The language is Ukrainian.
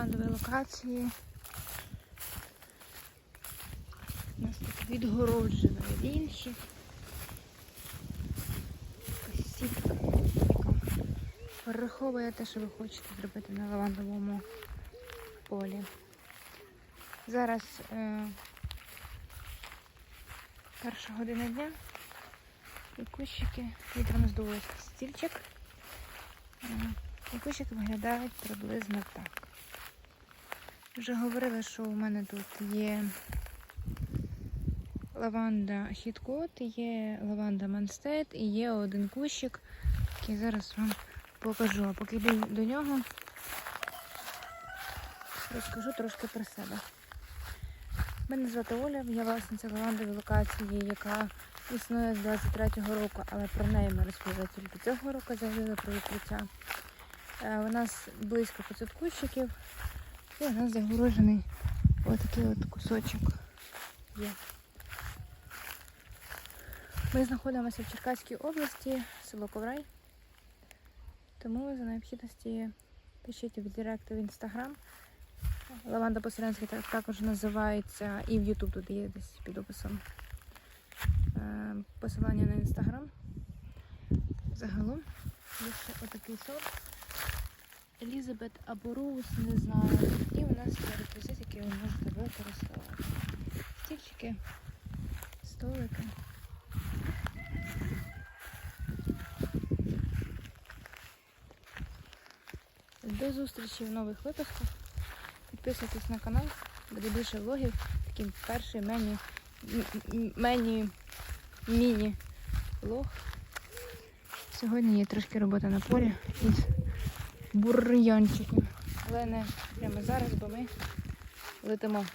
лавандовій локації. У нас тут відгороджено від інших. Сітка, яка перераховує те, що ви хочете зробити на лавандовому полі. Зараз е, перша година дня. І кущики вітром здулося стільчик. Е, І кущики виглядають приблизно так. Вже говорила, що у мене тут є лаванда хіткот, є лаванда манстет і є один кущик, який зараз вам покажу. А поки йду до нього, розкажу трошки про себе. Мене звати Оля, я власниця лавандової локації, яка існує з 23-го року, але про неї ми розповіли тільки цього року, заявили про відкриття. Е, У нас близько 500 кущиків, і у нас загорожений отакий от кусочок є. Ми знаходимося в Черкаській області, село Коврай. Тому за необхідності пишіть в Директ в інстаграм. Лаванда по-селянськи також називається і в Ютуб тут є десь під описом. Е, Посилання на інстаграм. Загалом є ще отакий сорт. Елізабет або Роуз, не знаю. І у нас є реквізит, який ви можете використовувати. Стільчики, столики. До зустрічі в нових випусках. Підписуйтесь на канал, буде більше влогів. Такий перший мені, мені міні влог. Сьогодні є трошки роботи на полі із. Але не прямо зараз, бо ми летимо